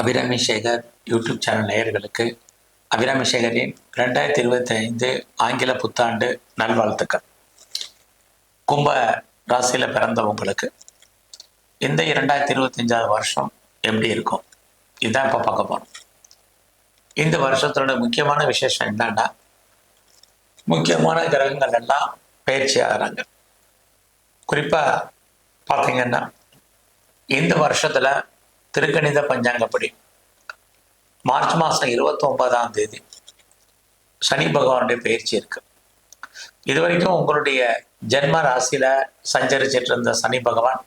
Abirami Sekar YouTube channel நேயர்களுக்கு அபிராமி சேகரின் ரெண்டாயிரத்தி இருபத்தி ஐந்து ஆங்கில புத்தாண்டு நல்வாழ்த்துக்கள். கும்ப ராசியில் பிறந்தவங்களுக்கு இந்த இரண்டாயிரத்தி இருபத்தஞ்சாவது வருஷம் எப்படி இருக்கும்? இதுதான் இப்போ பார்க்க போகிறோம் இந்த வருஷத்தோட முக்கியமான விசேஷம் என்னன்னா முக்கியமான கிரகங்கள் எல்லாம் பயிற்சி ஆகிறாங்க. குறிப்பாக பார்த்தீங்கன்னா இந்த வருஷத்துல திருக்கணித பஞ்சாங்கப்படி. மார்ச் மாதம் இருபத்தி ஒன்பதாம் தேதி சனி பகவானுடைய பயிற்சி இருக்கு. இது வரைக்கும் உங்களுடைய ஜென்ம ராசியில சஞ்சரிச்சிட்டு இருந்த சனி பகவான்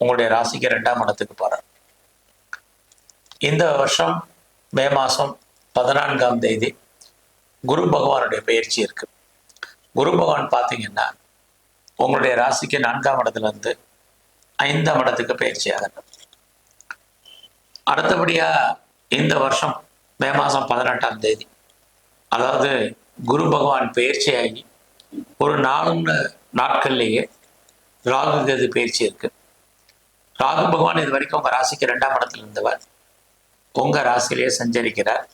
உங்களுடைய ராசிக்கு ரெண்டாம் இடத்துக்கு போறார். இந்த வருஷம் மே மாதம் பதினான்காம் தேதி குரு பகவானுடைய பயிற்சி இருக்கு. குரு பகவான் பார்த்தீங்கன்னா உங்களுடைய ராசிக்கு நான்காம் இடத்துலேருந்து ஐந்தாம் இடத்துக்கு பயிற்சி ஆகணும் அடுத்தபடியாக இந்த வருஷம் மே மாதம் பதினெட்டாம் தேதி. அதாவது குரு பகவான் பயிற்சியாகி ஒரு நாலு நாட்கள்லேயே ராகு கேது பயிற்சி இருக்கு. ராகு பகவான் இது வரைக்கும் உங்கள் ராசிக்கு ரெண்டாம் இடத்துல இருந்தவர். உங்கள் ராசியிலேயே சஞ்சரிக்கிறார்.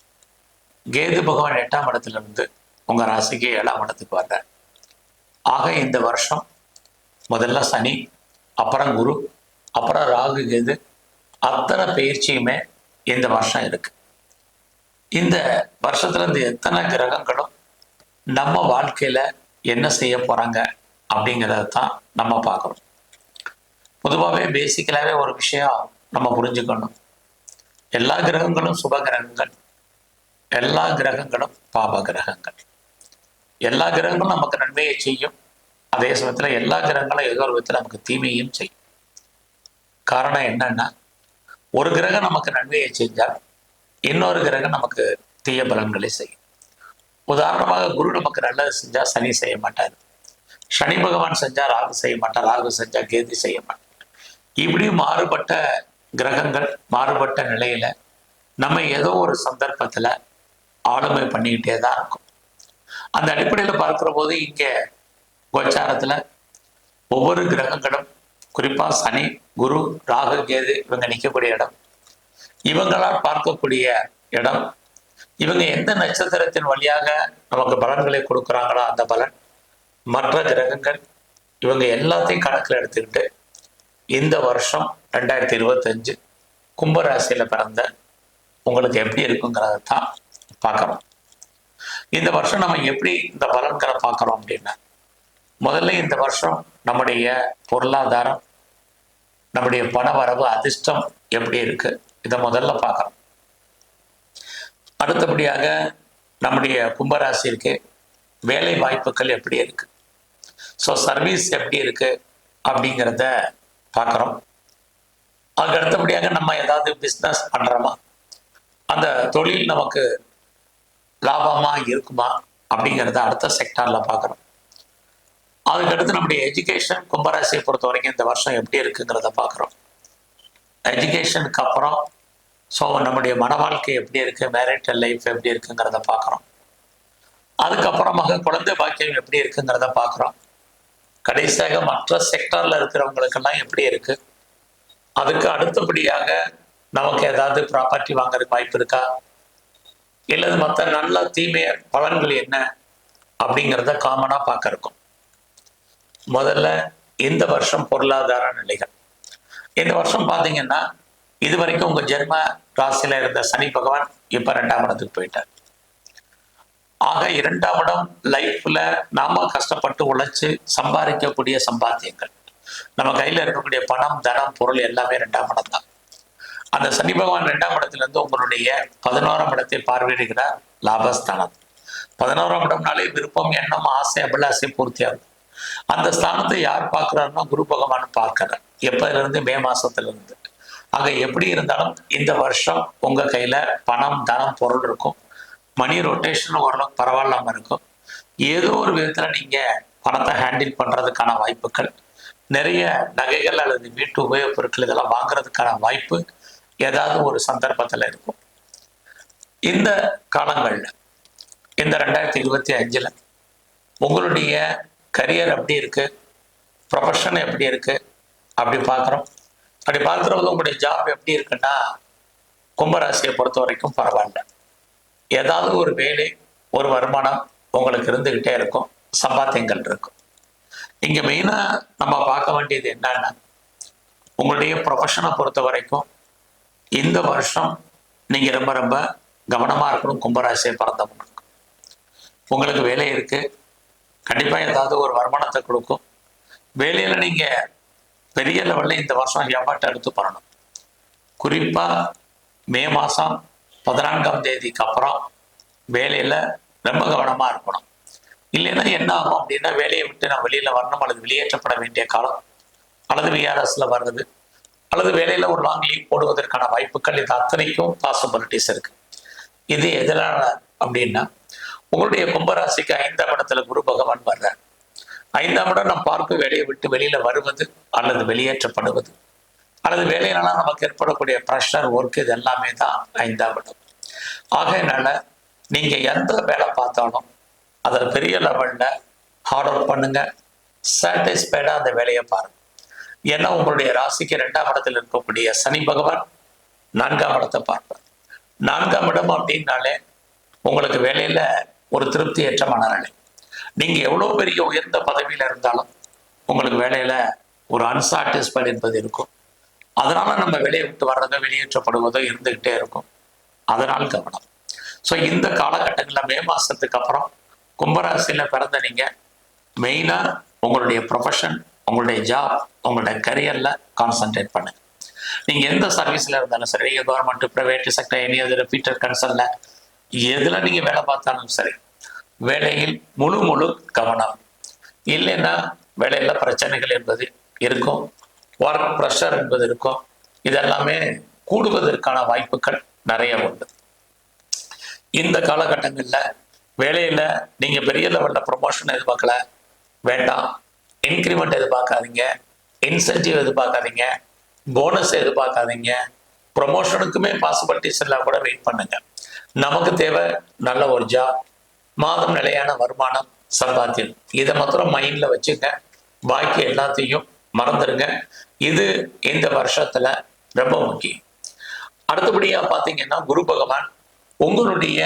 கேது பகவான் எட்டாம் இடத்துல இருந்து ராசிக்கு ஏழாம் இடத்துக்கு வர்றார். ஆக இந்த வருஷம் முதல்ல சனி அப்புறம் குரு அப்புறம் ராகு கேது அத்தனை பயிற்சியுமே இந்த வருஷம் இருக்கு. இந்த வருஷத்துல இருந்து எத்தனை கிரகங்களும் நம்ம வாழ்க்கையில என்ன செய்ய போறாங்க அப்படிங்கிறத தான் நம்ம பார்க்கணும். பொதுவாகவே பேசிக்கலாகவே ஒரு விஷயம் நம்ம புரிஞ்சுக்கணும். எல்லா கிரகங்களும் சுப கிரகங்கள். எல்லா கிரகங்களும் பாப கிரகங்கள். எல்லா கிரகங்களும் நமக்கு நன்மையை செய்யும். அதே சமயத்தில் எல்லா கிரகங்களும் ஏதோ ஒரு விதத்தில் நமக்கு தீமையும் செய்யும். காரணம் என்னன்னா ஒரு கிரகம் நமக்கு நன்மையை செஞ்சால் இன்னொரு கிரகம் நமக்கு தீய பலன்களை செய்யும். உதாரணமாக குரு நமக்கு நல்லது செஞ்சா சனி செய்ய மாட்டார். சனி பகவான் செஞ்சா ராகு செய்ய மாட்டார். ராகு செஞ்சா கேது செய்ய மாட்டார். இப்படி மாறுபட்ட கிரகங்கள் மாறுபட்ட நிலையில நம்ம ஏதோ ஒரு சந்தர்ப்பத்துல ஆளுமை பண்ணிக்கிட்டே தான் இருக்கும். அந்த அடிப்படையில் பார்க்கிற போது இங்க கோச்சாரத்துல ஒவ்வொரு கிரகங்களும் குறிப்பாக சனி குரு ராகு கேது இவங்க நிற்கக்கூடிய இடம். இவங்களால் பார்க்கக்கூடிய இடம். இவங்க எந்த நட்சத்திரத்தின் வழியாக நமக்கு பலன்களை கொடுக்குறாங்களோ அந்த பலன். மற்ற கிரகங்கள் இவங்க எல்லாத்தையும் கணக்கில் எடுத்துக்கிட்டு இந்த வருஷம் ரெண்டாயிரத்தி இருபத்தஞ்சு கும்பராசியில் பிறந்த உங்களுக்கு எப்படி இருக்குங்கிறத தான் பார்க்குறோம் இந்த வருஷம் நம்ம எப்படி இந்த பலன்களை பார்க்குறோம் அப்படின்னா முதல்ல இந்த வருஷம் நம்முடைய பொருளாதாரம் நம்முடைய பண வரவு அதிர்ஷ்டம் எப்படி இருக்கு? இதை முதல்ல பார்க்கணும் அடுத்தபடியாக நம்முடைய கும்பராசி இருக்கு வேலை வாய்ப்புகள் எப்படி இருக்கு? ஸோ சர்வீஸ் எப்படி இருக்கு? அப்படிங்கிறத பார்க்குறோம். அதுக்கு அடுத்தபடியாக நம்ம ஏதாவது பிஸ்னஸ் பண்ணுறோமா அந்த தொழில் நமக்கு லாபமாக இருக்குமா? அப்படிங்கிறத அடுத்த செக்டாரில் பார்க்குறோம். அதுக்கடுத்து நம்முடைய எஜுகேஷன் கும்பராசியை பொறுத்த வரைக்கும் இந்த வருஷம் எப்படி இருக்குங்கிறத பார்க்குறோம். எஜுகேஷனுக்கு அப்புறம் ஸோ நம்முடைய மன வாழ்க்கை எப்படி இருக்குது மேரிட்டல் லைஃப் எப்படி இருக்குங்கிறத பார்க்குறோம். அதுக்கப்புறமாக குழந்தை பாக்கியம் எப்படி இருக்குங்கிறத பார்க்குறோம். கடைசியாக மற்ற செக்டாரில் இருக்கிறவங்களுக்கெல்லாம் எப்படி இருக்குது அதுக்கு அடுத்தபடியாக நமக்கு ஏதாவது ப்ராப்பர்ட்டி வாங்குறதுக்கு வாய்ப்பு இருக்கா? இல்லது மற்ற நல்ல தீமைய பலன்கள் என்ன? அப்படிங்கிறத காமனாக பார்க்க இருக்கும் முதல்ல இந்த வருஷம் பொருளாதார நிலைகள். இந்த வருஷம் பார்த்தீங்கன்னா இது வரைக்கும் உங்க ஜென்ம ராசியில இருந்த சனி பகவான் இப்ப ரெண்டாம் இடத்துக்கு போயிட்டார். ஆக இரண்டாம் இடம் லைஃப்ல நாம கஷ்டப்பட்டு உழைச்சு சம்பாதிக்கக்கூடிய சம்பாத்தியங்கள். நம்ம கையில இருக்கக்கூடிய பணம் தனம் பொருள் எல்லாமே ரெண்டாம் இடம் தான். அந்த சனி பகவான் ரெண்டாம் இடத்துல இருந்து உங்களுடைய பதினோராம் இடத்தை பார்வையிடுகிறார் லாபஸ்தானம். பதினோராம் இடம்னாலே விருப்பம் எண்ணம் ஆசை அபிலாசை பூர்த்தியாகும். அந்த ஸ்தானத்தை யார் பார்க்கிறாருன்னா குரு பகவான் பார்க்கிறார் எப்பதிலிருந்து? மே மாசத்துல இருந்து அங்க எப்படி இருந்தாலும் இந்த வருஷம் உங்க கையில பணம் தனம் பொருள் இருக்கும். மணி ரொட்டேஷன் ஓரளவுக்கு பரவாயில்லாம இருக்கும். ஏதோ ஒரு விதத்துல நீங்க பணத்தை ஹேண்டில் பண்றதுக்கான வாய்ப்புகள் நிறைய நகைகள் அல்லது வீட்டு உபயோகப் பொருட்கள் இதெல்லாம் வாங்குறதுக்கான வாய்ப்பு ஏதாவது ஒரு சந்தர்ப்பத்துல இருக்கும். இந்த காலங்கள்ல இந்த ரெண்டாயிரத்தி இருபத்தி அஞ்சுல உங்களுடைய கரியர் எப்படி இருக்கு? ப்ரொஃபஷன் எப்படி இருக்கு? அப்படி பார்க்குறோம். அப்படி பார்க்குறவங்க உங்களுடைய ஜாப் எப்படி இருக்குன்னா கும்பராசியை பொறுத்த வரைக்கும் பரவாயில்ல. ஏதாவது ஒரு வேலை ஒரு வருமானம் உங்களுக்கு இருந்துக்கிட்டே இருக்கும். சம்பாத்தியங்கள் இருக்கும். இங்கே மெயினாக நம்ம பார்க்க வேண்டியது என்னன்னா உங்களுடைய ப்ரொஃபஷனை பொறுத்த வரைக்கும் இந்த வருஷம் நீங்கள் ரொம்ப ரொம்ப கவனமாக இருக்கணும் கும்பராசியை பிறந்தவங்களுக்கு உங்களுக்கு வேலை இருக்குது கண்டிப்பாக ஏதாவது ஒரு வருமானத்தை கொடுக்கும். வேலையில் நீங்கள் பெரிய லெவலில் இந்த வருஷம் எஃபர்ட் எடுத்து பண்ணணும். குறிப்பாக மே மாதம் பதினான்காம் தேதிக்கு அப்புறம் வேலையில் ரொம்ப கவனமாக இருக்கணும். இல்லைன்னா என்ன ஆகும் அப்படின்னா வேலையை விட்டு நான் வெளியில் வரணும் அல்லது வெளியேற்றப்பட வேண்டிய காலம் அல்லது விஆர்எஸில் வர்றது அல்லது வேலையில் ஒரு லாங் லீவ் போடுவதற்கான வாய்ப்புகள் இது அத்தனைக்கும் பாசிபிலிட்டிஸ் இருக்குது இது எதிரான அப்படின்னா உங்களுடைய கும்பராசிக்கு ஐந்தாம் இடத்துல குரு பகவான் வர்றார். ஐந்தாம் இடம் நம் பார்க்க வேலையை விட்டு வெளியில வருவது அல்லது வெளியேற்றப்படுவது. அல்லது வேலையினால நமக்கு ஏற்படக்கூடிய ப்ரெஷர் ஒர்க் இது எல்லாமே தான் ஐந்தாம் இடம். ஆகையினால நீங்க எந்த வேலை பார்த்தாலும் அதில் பெரிய லெவல்ல ஹார்ட் ஒர்க் பண்ணுங்க. சாட்டிஸ்ஃபைடா அந்த வேலையை பாருங்க. ஏன்னா உங்களுடைய ராசிக்கு ரெண்டாம் இடத்தில் இருக்கக்கூடிய சனி பகவான் நான்காம் இடத்தை பார்ப்பார். நான்காம் இடம் அப்படின்னாலே உங்களுக்கு வேலையில ஒரு திருப்தியற்ற மனநிலை. நீங்க எவ்வளோ பெரிய உயர்ந்த பதவியில இருந்தாலும் உங்களுக்கு வேலையில ஒரு அன்சாட்டிஸ்ஃபைட் என்பது இருக்கும். அதனால நம்ம வெளியே விட்டு வர்றதோ வெளியேற்றப்படுவதோ இருந்துகிட்டே இருக்கும். அதனால் கவனம். ஸோ இந்த காலகட்டங்களில் மே மாசத்துக்கு அப்புறம் கும்பராசியில பிறந்த நீங்க மெயினா உங்களுடைய ப்ரொஃபஷன் உங்களுடைய ஜாப் உங்களுடைய கரியர்ல கான்சன்ட்ரேட் பண்ணுங்க. நீங்க எந்த சர்வீஸ்ல இருந்தாலும் சரி கவர்மெண்ட் ப்ரைவேட் செக்டர் எனி அது பீட்டர் கன்சர்னில் எதுல நீங்க வேலை பார்த்தாலும் சரி வேலையில் முழு முழு கவனம். இல்லைன்னா வேலையில பிரச்சனைகள் என்பது இருக்கும் ஒர்க் ப்ரெஷர் என்பது இருக்கும் இதெல்லாமே கூடுவதற்கான வாய்ப்புகள் நிறைய உண்டு. இந்த காலகட்டங்களில் வேலையில நீங்க பெரிய லெவலில் ப்ரொமோஷன் எதிர்பார்க்கல வேண்டாம். இன்க்ரிமெண்ட் எதிர்பார்க்காதீங்க இன்சென்டிவ் எதிர்பார்க்காதீங்க போனஸ் எதிர்பார்க்காதீங்க ப்ரொமோஷனுக்குமே பாசிபிலிட்டிஸ் எல்லாம் கூட வெயிட் பண்ணுங்க. நமக்கு தேவை நல்ல ஒரு ஜாப் மாதம் நிலையான வருமானம் சம்பாத்தியம். இதை மாத்திரம் மைண்ட்ல வச்சுங்க. பாக்கி எல்லாத்தையும் மறந்துடுங்க இது இந்த வருஷத்துல ரொம்ப முக்கியம். அடுத்தபடியா பாத்தீங்கன்னா குரு பகவான் உங்களுடைய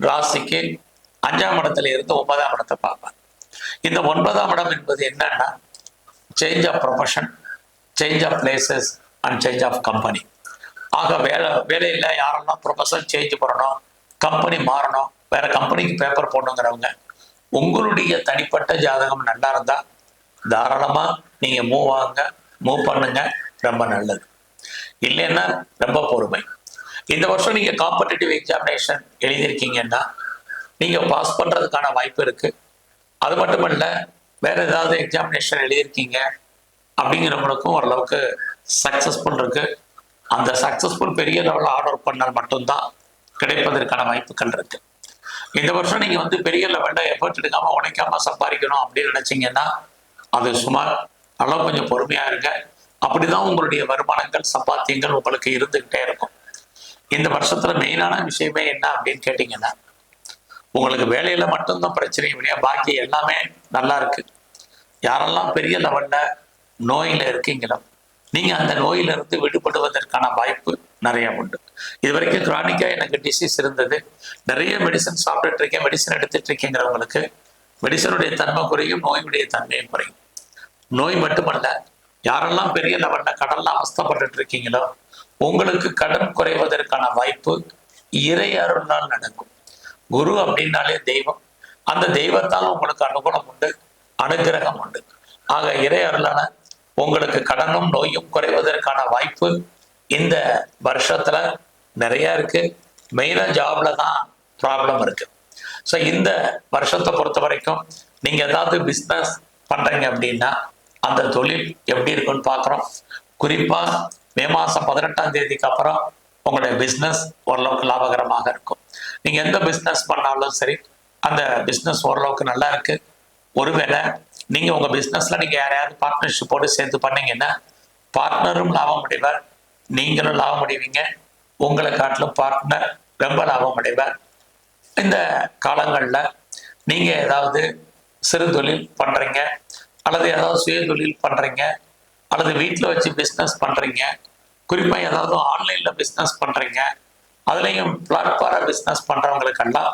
ராசிக்கு அஞ்சாம் இடத்துல இருந்து ஒன்பதாம் இடத்தை பார்ப்பார். இந்த ஒன்பதாம் இடம் என்பது என்னன்னா change of profession change of places and change of company ஆக வேலை வேலையில் யாரெல்லாம் ப்ரொஃபஷன் சேஞ்ச் பண்ணணும் கம்பெனி மாறணும் வேற கம்பெனிக்கு பேப்பர் போடணுங்கிறவங்க உங்களுடைய தனிப்பட்ட ஜாதகம் நல்லா இருந்தா தாராளமாக நீங்கள் மூவ் ஆகுங்க மூவ் பண்ணுங்க ரொம்ப நல்லது. இல்லைன்னா ரொம்ப பொறுமை. இந்த வருஷம் நீங்கள் காம்படிட்டிவ் எக்ஸாமினேஷன் எழுதியிருக்கீங்கன்னா நீங்கள் பாஸ் பண்ணுறதுக்கான வாய்ப்பு இருக்குது அது மட்டும் இல்லை வேற ஏதாவது எக்ஸாமினேஷன் எழுதியிருக்கீங்க அப்படிங்கிறவங்களுக்கும் ஓரளவுக்கு சக்ஸஸ்ஃபுல் இருக்குது அந்த சக்சஸ்ஃபுல் பெரிய லெவலில் ஆர்டர் பண்ணால் மட்டும்தான் கிடைப்பதற்கான வாய்ப்புகள் இருக்கு. இந்த வருஷம் நீங்கள் வந்து பெரிய லெவலில் எஃபர்ட் எடுக்காம உழைக்காம சம்பாதிக்கணும் அப்படின்னு நினச்சிங்கன்னா அது சுமார் அளவு கொஞ்சம் பொறுமையாக இருங்க. அப்படிதான் உங்களுடைய வருமானங்கள் சம்பாத்தியங்கள் உங்களுக்கு இருந்துகிட்டே இருக்கும். இந்த வருஷத்துல மெயினான விஷயமே என்ன அப்படின்னு கேட்டீங்கன்னா உங்களுக்கு வேலையில மட்டும்தான் பிரச்சனை இல்லையா பாக்கி எல்லாமே நல்லா இருக்கு. யாரெல்லாம் பெரிய லெவல்ல நோயில இருக்கீங்களோ நீங்க அந்த நோயிலிருந்து விடுபடுவதற்கான வாய்ப்பு நிறைய உண்டு. இது வரைக்கும் கிரானிக்கா எனக்கு டிசீஸ் இருந்தது. நிறைய மெடிசன் சாப்பிட்டுட்டு இருக்கேன். மெடிசன் எடுத்துட்டு இருக்கேங்கிறவங்களுக்கு மெடிசனுடைய தன்மை குறையும் நோயுடைய தன்மையும் குறையும். நோய் மட்டுமல்ல யாரெல்லாம் பெரிய லெவல்ல கடல்ல அவஸ்தப்பட்டு இருக்கீங்களோ உங்களுக்கு கடன் குறைவதற்கான வாய்ப்பு இறை அருளால் நடக்கும். குரு அப்படின்னாலே தெய்வம். அந்த தெய்வத்தால் உங்களுக்கு அனுகூலம் உண்டு அனுகிரகம் உண்டு. ஆக இறை அருளான உங்களுக்கு கடனும் நோயும் குறைவதற்கான வாய்ப்பு இந்த வருஷத்துல நிறைய இருக்கு. மெயினா ஜாப்ல தான் ப்ராப்ளம் இருக்கு. ஸோ இந்த வருஷத்தை பொறுத்த வரைக்கும் நீங்க ஏதாவது பிஸ்னஸ் பண்றீங்க அப்படின்னா அந்த தொழில் எப்படி இருக்குன்னு பார்க்குறோம் குறிப்பா மே மாசம் பதினெட்டாம் தேதிக்கு அப்புறம் உங்களுடைய பிஸ்னஸ் ஓரளவுக்கு லாபகரமாக இருக்கும். நீங்க எந்த பிஸ்னஸ் பண்ணாலும் சரி அந்த பிஸ்னஸ் ஓரளவுக்கு நல்லா இருக்கு. ஒருவேளை நீங்கள் உங்கள் பிஸ்னஸில் நீங்கள் யாரையாவது பார்ட்னர்ஷிப்போடு சேர்த்து பண்ணீங்கன்னா பார்ட்னரும் லாபம் அடைவார். நீங்களும் லாபம் அடைவீங்க. உங்களை காட்டிலும் பார்ட்னர் ரொம்ப லாபம் அடைவார். இந்த காலங்களில் நீங்கள் ஏதாவது சிறு தொழில் பண்ணுறீங்க அல்லது ஏதாவது சுய தொழில் பண்ணுறீங்க அல்லது வீட்டில் வச்சு பிஸ்னஸ் பண்ணுறீங்க குறிப்பாக ஏதாவது ஆன்லைனில் பிஸ்னஸ் பண்ணுறீங்க அதுலேயும் பிளாட்ஃபார பிஸ்னஸ் பண்ணுறவங்களுக்கெல்லாம்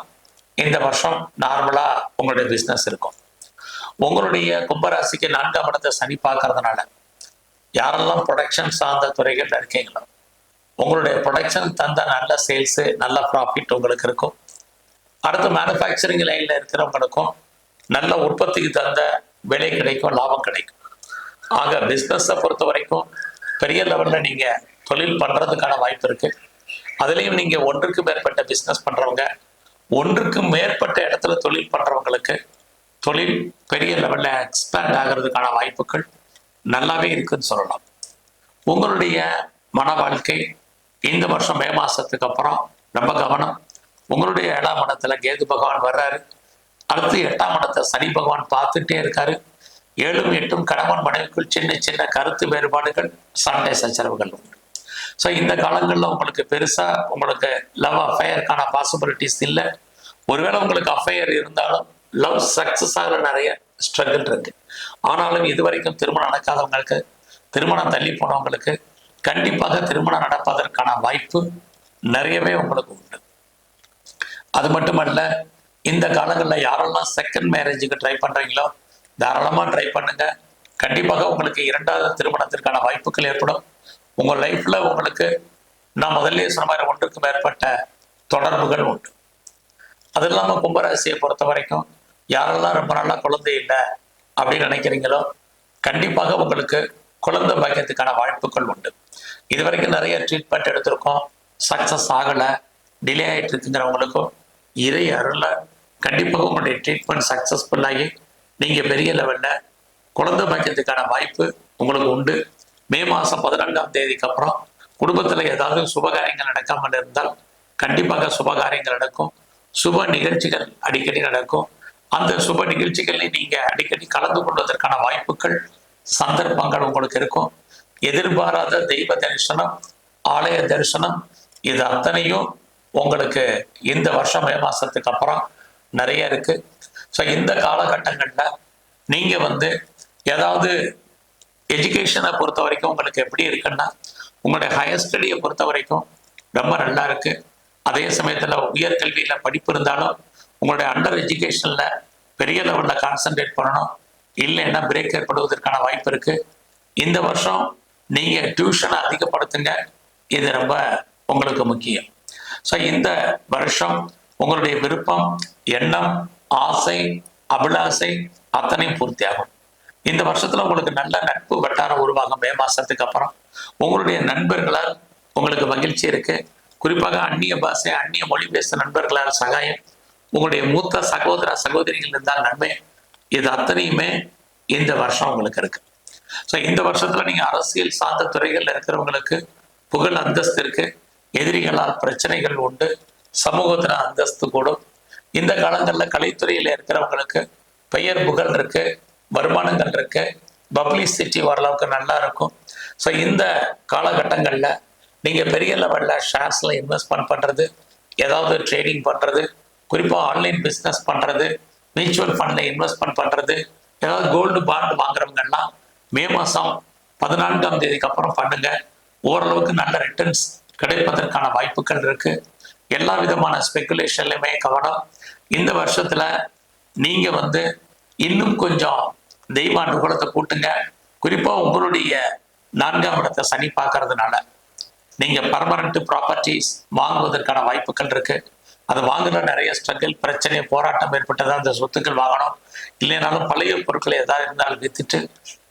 இந்த வருஷம் நார்மலாக உங்களுடைய பிஸ்னஸ் இருக்கும். உங்களுடைய கும்பராசிக்கு நான்காம் இடத்தை சனி பார்க்கறதுனால யாரெல்லாம் ப்ரொடக்ஷன் சார்ந்த துறைகள் இருக்கீங்களோ உங்களுடைய ப்ரொடக்ஷன் தந்த நல்ல சேல்ஸு நல்ல ப்ராஃபிட் உங்களுக்கு இருக்கும். அடுத்து மேனுஃபேக்சரிங் லைனில் இருக்கிறவங்களுக்கும் நல்ல உற்பத்திக்கு தகுந்த விலை கிடைக்கும் லாபம் கிடைக்கும். ஆக பிஸ்னஸை பொறுத்த வரைக்கும் பெரிய லெவலில் நீங்கள் தொழில் பண்ணுறதுக்கான வாய்ப்பு இருக்கு. அதுலேயும் நீங்கள் ஒன்றுக்கு மேற்பட்ட பிஸ்னஸ் பண்ணுறவங்க ஒன்றுக்கு மேற்பட்ட இடத்துல தொழில் பண்ணுறவங்களுக்கு தொழில் பெரிய லெவலில் எக்ஸ்பேண்ட் ஆகிறதுக்கான வாய்ப்புகள் நல்லாவே இருக்குன்னு சொல்லலாம். உங்களுடைய மன வாழ்க்கை இந்த வருஷம் மே மாதத்துக்கு அப்புறம் ரொம்ப கவனம். உங்களுடைய ஏழாம் இடத்துல கேது பகவான் வர்றாரு. அடுத்து எட்டாம் இடத்தை சனி பகவான் பார்த்துட்டே இருக்காரு. ஏழும் எட்டும் கணவன் மனைவிக்குள் சின்ன சின்ன கருத்து வேறுபாடுகள் சண்டை சச்சரவுகள் உண்டு. ஸோ இந்த காலங்களில் உங்களுக்கு பெருசாக உங்களுக்கு லவ் அஃபையருக்கான பாசிபிலிட்டிஸ் இல்லை. ஒருவேளை உங்களுக்கு அஃபையர் இருந்தாலும் லவ் சக்சஸ் ஆகிற நிறைய ஸ்ட்ரகிள் இருக்கு. ஆனாலும் இது வரைக்கும் திருமணம் நடக்காதவங்களுக்கு திருமணம் தள்ளி போனவங்களுக்கு கண்டிப்பாக திருமணம் நடப்பதற்கான வாய்ப்பு நிறையவே உங்களுக்கு உண்டு. அது மட்டுமல்ல இந்த காலங்களில் யாரெல்லாம் செகண்ட் மேரேஜுக்கு ட்ரை பண்றீங்களோ தாராளமாக ட்ரை பண்ணுங்க. கண்டிப்பாக உங்களுக்கு இரண்டாவது திருமணத்திற்கான வாய்ப்புகள் ஏற்படும். உங்கள் லைஃப்ல உங்களுக்கு நான் முதல்ல சொன்ன மாதிரி ஒன்றுக்கு மேற்பட்ட தொடர்புகள் உண்டு. அது இல்லாமல் கும்பராசியை பொறுத்த வரைக்கும் யாரெல்லாம் ரொம்ப நல்லா குழந்தை இல்லை அப்படின்னு நினைக்கிறீங்களோ கண்டிப்பாக உங்களுக்கு குழந்தை பாக்கியத்துக்கான வாய்ப்புகள் உண்டு. இது வரைக்கும் நிறைய ட்ரீட்மெண்ட் எடுத்திருக்கோம். சக்ஸஸ் ஆகலை டிலே ஆகிட்டு இருக்குங்கிறவங்களுக்கும் இறை அருள கண்டிப்பாக உங்களுடைய ட்ரீட்மெண்ட் சக்ஸஸ்ஃபுல்லாகி நீங்கள் பெரிய லெவலில் குழந்தை பாக்கியத்துக்கான வாய்ப்பு உங்களுக்கு உண்டு. மே மாதம் பதினான்காம் தேதிக்கு அப்புறம் குடும்பத்தில் ஏதாவது சுபகாரியங்கள் நடக்காமல் இருந்தால் கண்டிப்பாக சுபகாரியங்கள் நடக்கும். சுப நிகழ்ச்சிகள் அடிக்கடி நடக்கும். அந்த சுப நிகழ்ச்சிகளில் நீங்க அடிக்கடி கலந்து கொள்வதற்கான வாய்ப்புகள் சந்தர்ப்பங்கள் உங்களுக்கு இருக்கும். எதிர்பாராத தெய்வ தரிசனம் ஆலய தரிசனம் இது அத்தனையும் உங்களுக்கு இந்த வருஷம் மே மாசத்துக்கு அப்புறம் நிறைய இருக்கு. ஸோ இந்த காலகட்டங்களில் நீங்க வந்து ஏதாவது எஜுகேஷனை பொறுத்த வரைக்கும் உங்களுக்கு எப்படி இருக்குன்னா உங்களுடைய ஹையர் ஸ்டடியை பொறுத்த வரைக்கும் ரொம்ப நல்லா இருக்கு. அதே சமயத்தில் உயர்கல்வியில் படிப்பு இருந்தாலும் உங்களுடைய அண்டர் எஜுகேஷனில் பெரிய லெவலில் கான்சென்ட்ரேட் பண்ணணும். இல்லைன்னா பிரேக் ஏற்படுவதற்கான வாய்ப்பு இருக்கு. இந்த வருஷம் நீங்கள் டியூஷனை அதிகப்படுத்துங்க. இது ரொம்ப உங்களுக்கு முக்கியம். ஸோ இந்த வருஷம் உங்களுடைய விருப்பம் எண்ணம் ஆசை அபிலாசை அத்தனையும் பூர்த்தியாகும். இந்த வருஷத்துல உங்களுக்கு நல்ல நட்பு வட்டாரம் உருவாகும் மே மாசத்துக்கு அப்புறம். உங்களுடைய நண்பர்களால் உங்களுக்கு மகிழ்ச்சி இருக்கு. குறிப்பாக அந்நிய பாஷை அந்நிய மொழி பேசுகிற நண்பர்களால் சகாயம். உங்களுடைய மூத்த சகோதர சகோதரிகள் இருந்தால் நன்மை. இது அத்தனையுமே இந்த வருஷம் உங்களுக்கு இருக்கு. ஸோ இந்த வருஷத்துல நீங்க அரசியல் சார்ந்த துறைகள்ல இருக்கிறவங்களுக்கு புகழ் அந்தஸ்து இருக்கு. எதிரிகளால் பிரச்சனைகள் உண்டு. சமூகத்துல அந்தஸ்து கூடும். இந்த காலங்களில் கலைத்துறையில் இருக்கிறவங்களுக்கு பெயர் புகழ் இருக்கு வருமானங்கள் இருக்கு பப்ளிசிட்டி ஓரளவுக்கு நல்லா இருக்கும். ஸோ இந்த காலகட்டங்களில் நீங்கள் பெரிய லெவலில் ஷேர்ஸில் இன்வெஸ்ட்மெண்ட் பண்ணுறது ஏதாவது ட்ரேடிங் பண்ணுறது குறிப்பாக ஆன்லைன் பிஸ்னஸ் பண்ணுறது மியூச்சுவல் ஃபண்டில் இன்வெஸ்ட்மெண்ட் பண்ணுறது ஏதாவது கோல்டு பாண்ட் வாங்குறவங்கலாம் மே மாதம் பதினான்காம் தேதிக்கு அப்புறம் பண்ணுங்க. ஓரளவுக்கு நல்ல ரிட்டர்ன்ஸ் கிடைப்பதற்கான வாய்ப்புகள் இருக்கு. எல்லா விதமான ஸ்பெகுலேஷன்லையுமே கவனம். இந்த வருஷத்துல நீங்க வந்து இன்னும் கொஞ்சம் தெய்வ அனுகூலத்தை கூட்டுங்க. குறிப்பா உங்களுடைய நான்காம் இடத்தை சனி பார்க்கறதுனால. நீங்க பர்மனண்ட் ப்ராப்பர்ட்டிஸ் வாங்குவதற்கான வாய்ப்புகள் இருக்கு. அது வாங்குற நிறைய ஸ்ட்ரகிள் பிரச்சனை போராட்டம் ஏற்பட்டதா அந்த சொத்துக்கள் வாங்கணும். இல்லைனாலும் பழைய பொருட்களை ஏதாவது இருந்தாலும் வித்துட்டு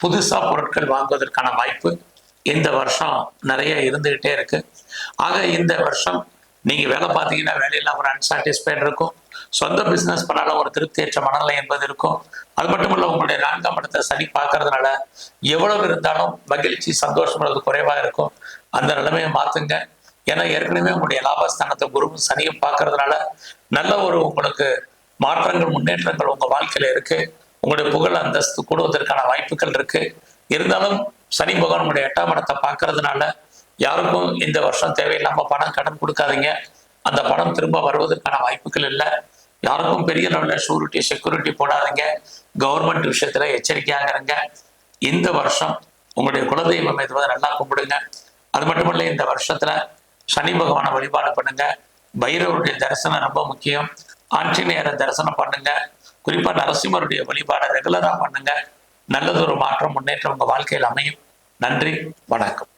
புதுசா பொருட்கள் வாங்குவதற்கான வாய்ப்பு இந்த வருஷம் நிறைய இருந்துகிட்டே இருக்கு. ஆக இந்த வருஷம் நீங்க வேலை பார்த்தீங்கன்னா வேலையில ஒரு அன்சாட்டிஸ்ஃபைட் இருக்கும். சொந்த பிசினஸ் பண்ணாலும் ஒரு திருப்தியற்ற மனநிலை என்பது இருக்கும். அது மட்டும் இல்ல உங்களுடைய நான்காம் இடத்தை சனி பார்க்கறதுனால எவ்வளவு இருந்தாலும் மகிழ்ச்சி சந்தோஷம் அது குறைவா இருக்கும். அந்த நிலைமையை மாத்துங்க. ஏன்னா ஏற்கனவே உங்களுடைய லாபஸ்தானத்தை குருவும் சனியும் பார்க்கறதுனால நல்ல ஒரு உங்களுக்கு மாற்றங்கள் முன்னேற்றங்கள் உங்க வாழ்க்கையில இருக்கு. உங்களுடைய புகழ் அந்தஸ்து கூடுவதற்கான வாய்ப்புகள் இருக்கு. இருந்தாலும் சனி பகவானுடைய எட்டாம் இடத்தை பார்க்கறதுனால யாருக்கும் இந்த வருஷம் தேவையில்லாம பணம் கடன் கொடுக்காதீங்க. அந்த பணம் திரும்ப வருவதற்கான வாய்ப்புகள் இல்லை. யாருக்கும் பெரிய லெவலில் ஷூரிட்டி செக்யூரிட்டி போடாதீங்க. கவர்மெண்ட் விஷயத்துல எச்சரிக்கையாக இருங்க. இந்த வருஷம் உங்களுடைய குலதெய்வம் எதுவாக நல்லா கும்பிடுங்க. அது மட்டுமல்ல இந்த வருஷத்துல சனி பகவானை வழிபாடு பண்ணுங்க. பைரவருடைய தரிசனம் ரொம்ப முக்கியம். ஆஞ்சநேயரை தரிசனம் பண்ணுங்க. குறிப்பா நரசிம்மருடைய வழிபாடை ரெகுலரா பண்ணுங்க. நல்லதொரு மாற்றம் முன்னேற்றம் உங்க வாழ்க்கையில் அமையும். நன்றி வணக்கம்.